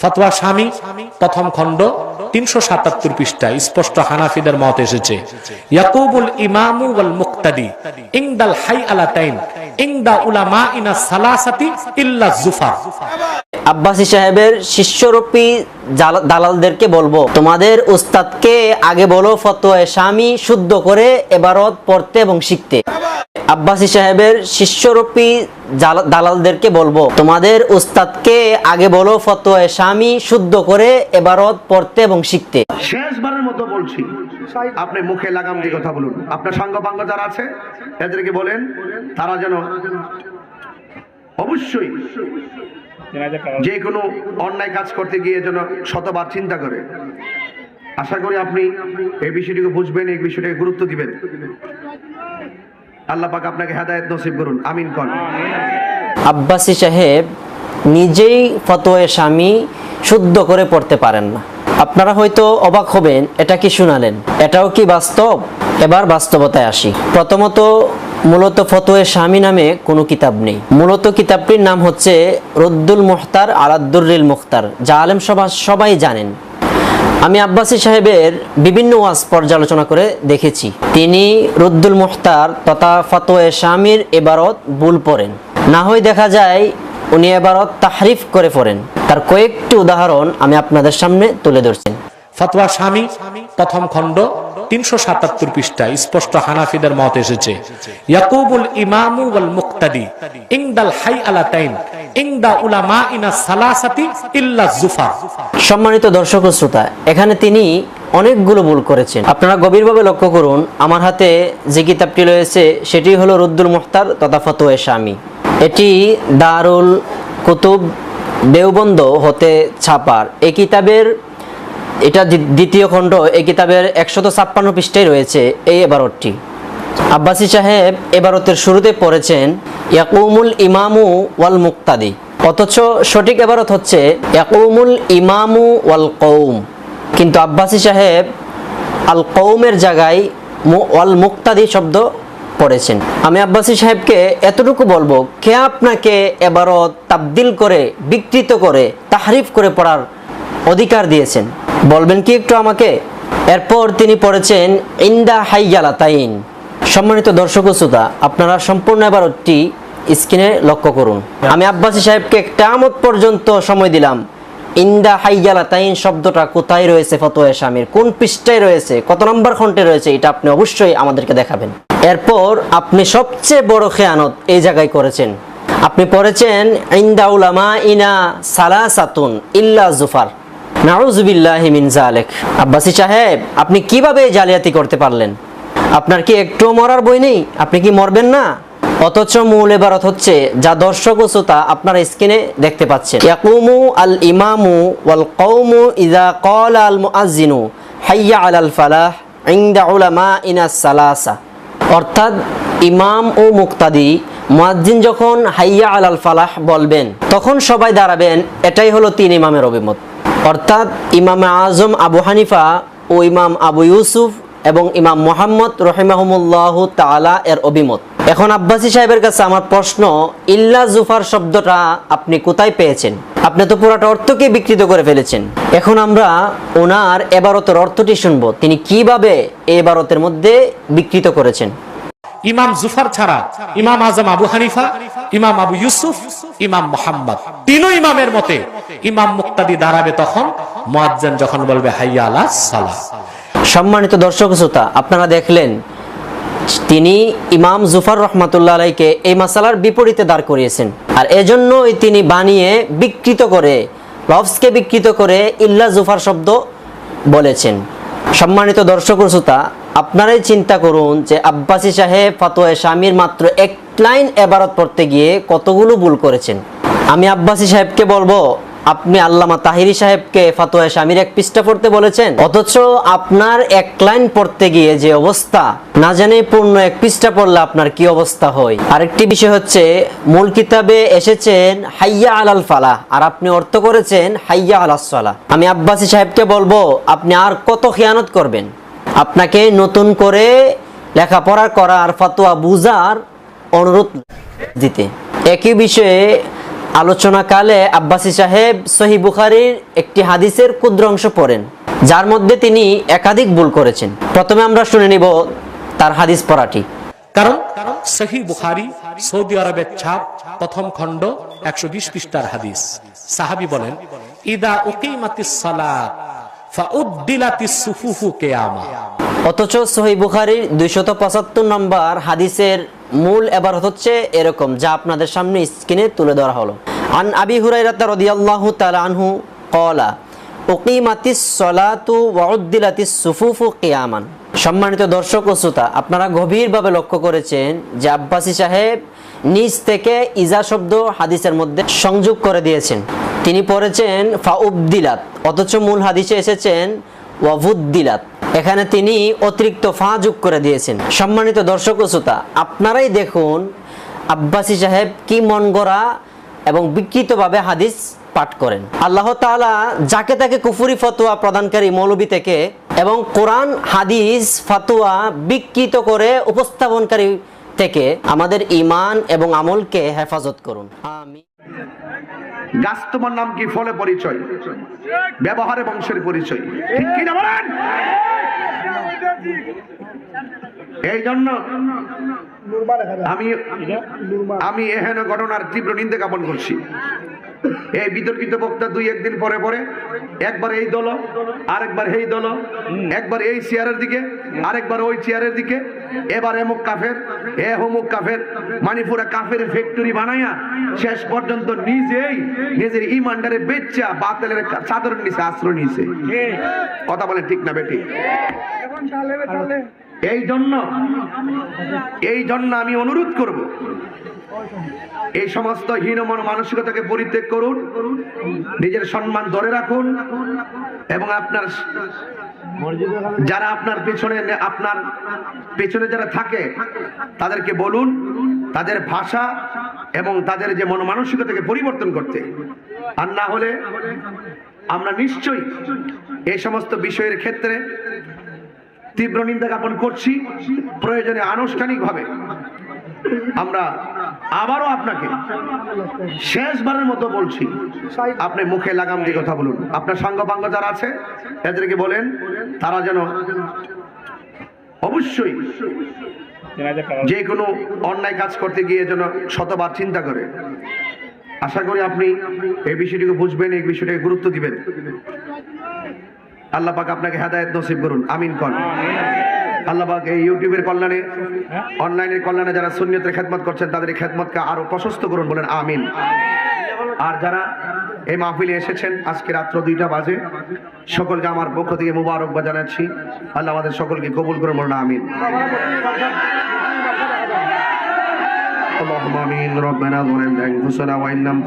ফতোয়া স্বামী, প্রথম খণ্ড, তিনশো সাতাত্তর পৃষ্ঠা স্পষ্ট হানাফিদের মত এসেছে। ইয়াকুবুল ইমামু ওয়াল মুক্তাদি ইংদাল হাই আলা আলাতাইন ইংদা উলামা ইনা সালাসাতি ইল্লা জুফা। আব্বাসী সাহেবের শিষ্যরূপী দালালদেরকে বলব, তোমাদের উস্তাদকে আগে বলো ফতোয়া, স্বামী শুদ্ধ করে এবারত পড়তে এবং শিখতে। আব্বাসী সাহেবের শিষ্যরূপী দালালদেরকে বলব, তোমাদের উস্তাদকে আগে বলো ফতোয়া, স্বামী শুদ্ধ করে এবারত পড়তে এবং শিখতে। শেষবারের মতো বলছি, আপনি মুখে লাগাম দিয়ে কথা বলুন। আপনার যারা আছে, এদেরকে বলেন, তারা যেন অবশ্যই যে কোনো অন্যায় কাজ করতে গিয়ে যেন শতবার চিন্তা করে। আশা করি আপনি এই বিষয়টিকে বুঝবেন এই বিষয়টাকে গুরুত্ব দিবেন। আল্লাহ পাক আপনাকে হেদায়েত নসিব করুন। আমিন কন। আব্বাসী সাহেব নিজেই ফতোয়া স্বামী শুদ্ধ করে পড়তে পারেন না। আপনারা হয়তো অবাক হবেন এটা কি শুনালেন? এটাও কি বাস্তব? এবার বাস্তবতায় আসি। প্রথমত মূলত ফতোয়া স্বামী নামে কোনো কিতাব নেই। মূলত কিতাবটির নাম হচ্ছে রদ্দুল মুখতার আলাদ্দুরিল মুখতার, যা আলেম সভা সবাই জানেন। আমি আব্বাসী সাহেবের বিভিন্ন ওয়াজ পর্যালোচনা করে দেখেছি। তিনি রুদ্দুল মুখতার তথা ফতোয়ে স্বামীর এবারত ভুল পড়েন। না হয় দেখা যায় উনি এবারত তাহরিফ করে পড়েন। তার কয়েকটি উদাহরণ আমি আপনাদের সামনে তুলে ধরছেন ফতোয়া স্বামী, প্রথম খণ্ড, তিনশো সাতাত্তর পৃষ্ঠা স্পষ্ট হানাফিদের মত এসেছে। ইয়াকুবুল ইমামু ওয়াল মুক্তাদি ইংদাল হাই ইল্লা জুফা। সম্মানিত দর্শক শ্রোতা, এখানে তিনি অনেকগুলো ভুল করেছেন। আপনারা গভীরভাবে লক্ষ্য করুন, আমার হাতে যে কিতাবটি রয়েছে, সেটি হলো রুদ্দুল মুখতার তথা ফতোয়ে স্বামী। এটি দারুল কুতুব দেওবন্দ হতে ছাপার। এই কিতাবের এটা দ্বি- দ্বিতীয় খণ্ড, এই কিতাবের একশত ছাপ্পান্ন পৃষ্ঠায় রয়েছে এই এবারতটি। আব্বাসী সাহেব এবারতের শুরুতে পড়েছেন, ইয়াকুমুল ইমামু ওয়াল মুক্তাদি। অথচ সঠিক এবারত হচ্ছে, ইয়াকুমুল ইমামু ওয়াল কৌম কিন্তু আব্বাসী সাহেব আল কৌমের জায়গায় ওয়াল মুক্তাদি শব্দ পড়েছেন। আমি আব্বাসী সাহেবকে এতটুকু বলব, কে আপনাকে এবারত তাবদিল করে, বিকৃত করে, তাহরিফ করে পড়ার অধিকার দিয়েছেন। বলবেন কি একটু আমাকে? এরপর তিনি পড়েছেন, ইন্দা হাইয়ালা তাইন সম্মানিত দর্শক শ্রোতা, আপনারা সম্পূর্ণ এবারটি স্ক্রিনে লক্ষ্য করুন। আমি আব্বাসী সাহেবকে একটা আমত পর্যন্ত সময় দিলাম। ইন্দা হাইয়ালা তাইন শব্দটা কোথায় রয়েছে ফতোয়া স্বামীর? কোন পৃষ্ঠায় রয়েছে? কত নম্বর খন্ডে রয়েছে? এটা আপনি অবশ্যই আমাদেরকে দেখাবেন। এরপর আপনি সবচেয়ে বড় খেয়ানত এই জায়গায় করেছেন। আপনি পড়েছেন, ইন্দা উলামা ইনা সালাসাতুন ইল্লা জুফার। নাউজুবিল্লাহি মিন জালেক আব্বাসী সাহেব, আপনি কীভাবে জালিয়াতি করতে পারলেন? আপনার কি একটু মরার বই নেই? আপনি কি মরবেন না? অথচ মূল এবারত হচ্ছে, যা দর্শক শ্রোতা আপনার স্ক্রিনে দেখতে পাচ্ছেন। ইয়াকুমু আল ইমামু ওয়াল কওমু ইযা ক্বালা আল মুআজ্জিনু, হাইয়া আলাল ফালাহ ইনদা উলামা ইনাস সালাসা। অর্থাৎ ইমাম ও মুক্তাদি মুয়াজ্জিন যখন হাইয়া আলাল ফালাহ বলবেন, তখন সবাই দাঁড়াবেন, এটাই হলো তিন ইমামের অভিমত। অর্থাৎ ইমাম আজম আবু হানিফা ও ইমাম আবু ইউসুফ এবং ইমাম মোহাম্মদ রহিমাহমুল্লাহ তালা এর অভিমত। এখন আব্বাসী সাহেবের কাছে আমার প্রশ্ন, ইল্লা জুফার শব্দটা আপনি কোথায় পেয়েছেন? আপনি তো পুরাটা অর্থকে বিকৃত করে ফেলেছেন। এখন আমরা ওনার এবারতের অর্থটি শুনব। তিনি কীভাবে এবারতের মধ্যে বিকৃত করেছেন? ইমাম জুফার ছাড়া ইমাম আজম আবু হানিফা, ইমাম আবু ইউসুফ, ইমাম মোহাম্মদ। তিনও ইমামের মতে ইমাম মুক্তাদি দাঁড়াবে তখন মুয়াজ্জিন যখন বলবে, হাইয়া আলা সালাহ। সম্মানিত দর্শক শ্রোতা, আপনারা দেখলেন তিনি ইমাম জুফার রহমাতুল্লাহ আলাইকে এই মাসালার বিপরীতে দাঁড় করিয়েছেন। আর এজন্যই তিনি বানিয়ে বিকৃত করে লফসকে বিকৃত করে ইল্লা জুফার শব্দ বলেছেন। সম্মানিত দর্শক শ্রোতা আপনারাই চিন্তা করুন যে আব্বাসী সাহেব, ফাতোয়া স্বামীর মাত্র এক লাইন এবারত পড়তে গিয়ে কতগুলো ভুল করেছেন। আমি আব্বাসী সাহেবকে বলব, আপনি আল্লামা তাহিরি সাহেবকে ফাতোয়া স্বামীর এক পৃষ্ঠা পড়তে বলেছেন। অথচ আপনার এক লাইন পড়তে গিয়ে যে অবস্থা, না জানে পূর্ণ এক পৃষ্ঠা পড়লে আপনার কি অবস্থা হয়। আরেকটি বিষয় হচ্ছে, মূল কিতাবে এসেছেন, হাইয়া আলাল ফালা, আর আপনি অর্থ করেছেন, হাইয়া আলাসলা আমি আব্বাসী সাহেবকে বলব, আপনি আর কত খেয়ানত করবেন? আপনাকে নতুন করে লেখাপড়া করার ফাতোয়া বুঝার অনুরোধ দিতে। একই বিষয়ে আলোচনাকালে আব্বাসী সাহেব সহি বুখারির একটি হাদিসের ক্ষুদ্র অংশ পড়েন, যার মধ্যে তিনি একাধিক ভুল করেছেন। প্রথমে আমরা শুনে নিব তার হাদিস পড়াটি। কারণ সহি বুখারি সৌদি আরবের ছাপ প্রথম খণ্ড একশো বিশ পৃষ্ঠার হাদিস। সাহাবি বলেন, ইদা সালাত। ফাউদ্দিলাতিস সুফুফু কিয়ামা অথচ সহি বুখারির দুইশত পঁচাত্তর নম্বর হাদিসের মূল এবার হচ্ছে এরকম, যা আপনাদের সামনে স্ক্রিনে তুলে ধরা হলো। আন আবি হুরাইরাতা রাদিয়াল্লাহু তাআলা আনহু ক্বালা উকিমাতিস সলাতু ওয়া উদ্দিলাতিস সুফুফু কিয়ামান। সম্মানিত দর্শক ও শ্রোতা, আপনারা গভীরভাবে লক্ষ্য করেছেন যে আব্বাসী সাহেব নিজ থেকে ইজা শব্দ হাদিসের মধ্যে সংযোগ করে দিয়েছেন। তিনি পড়েছেন ফাউদ্দিলাত অথচ মূল হাদিসে এসেছেন ওয়াভুদ্দিলাত এখানে তিনি অতিরিক্ত ফা যোগ করে দিয়েছেন। সম্মানিত দর্শক শ্রোতা, আপনারাই দেখুন আব্বাসী সাহেব কি মন গড়া এবং বিকৃতভাবে হাদিস পাঠ করেন। আল্লাহ তাআলা যাকে তাকে কুফুরি ফতোয়া প্রদানকারী মৌলবী থেকে এবং কোরআন, হাদিস, ফাতোয়া বিকৃত করে উপস্থাপনকারী থেকে আমাদের ইমান এবং আমলকে হেফাজত করুন। আমি গাছ তোমার নাম কি? ফলে পরিচয়। ব্যবহারে বংশের পরিচয়। এই জন্য আমি আমি এহেন ঘটনার তীব্র নিন্দে জ্ঞাপন করছি। এই বিতর্কিত বক্তা দুই একদিন পরে পরে একবার এই দল, আরেকবার এই দল, একবার এই চেয়ারের দিকে, আরেকবার ওই চেয়ারের দিকে, এবার এমুক কাফের এ কাফের কাফের ফ্যাক্টরি বানাইয়া শেষ পর্যন্ত নিজেই নিজের নিচে আশ্রয় কথা বলে ঠিক না বেটি এই জন্য এই জন্য আমি অনুরোধ করব, এই সমস্ত হীনমন মানসিকতাকে পরিত্যাগ করুন, নিজের সম্মান ধরে রাখুন, এবং আপনার যারা আপনার পেছনে আপনার পেছনে যারা থাকে, তাদেরকে বলুন, তাদের ভাষা এবং তাদের যে মন মানসিকতাকে পরিবর্তন করতে। আর না হলে আমরা নিশ্চয়ই এই সমস্ত বিষয়ের ক্ষেত্রে তীব্র নিন্দা জ্ঞাপন করছি। প্রয়োজনে আনুষ্ঠানিকভাবে আমরা আবারও আপনাকে শেষবারের মতো বলছি, আপনি মুখে লাগাম দিয়ে কথা বলুন। আপনার সাঙ্গপাঙ্গ যারা আছে এদেরকে বলেন, তারা যেন অবশ্যই যে কোনো অন্যায় কাজ করতে গিয়ে যেন শতবার চিন্তা করে। আশা করি আপনি এই বিষয়টিকে বুঝবেন, এই বিষয়টাকে গুরুত্ব দিবেন। আল্লাহ পাক আপনাকে হেদায়েত নসিব করুন। আমিন কন। আল্লাহ পাক এই ইউটিউবের কল্যাণে অনলাইনের কল্যাণে যারা সুন্নিয়তের খেদমত করছেন তাদের এই খেদমতকে আরো প্রশস্ত করুন বলেন আমিন আর যারা এই মাহফিলে এসেছেন আজকে রাত্র দুইটা বাজে সকলকে আমার পক্ষ থেকে মুবারকবাদ জানাচ্ছি আল্লাহ আমাদের সকলকে কবুল করুন বলেন আমিন اللهم امين ربنا ظلمنا انفسنا وان لم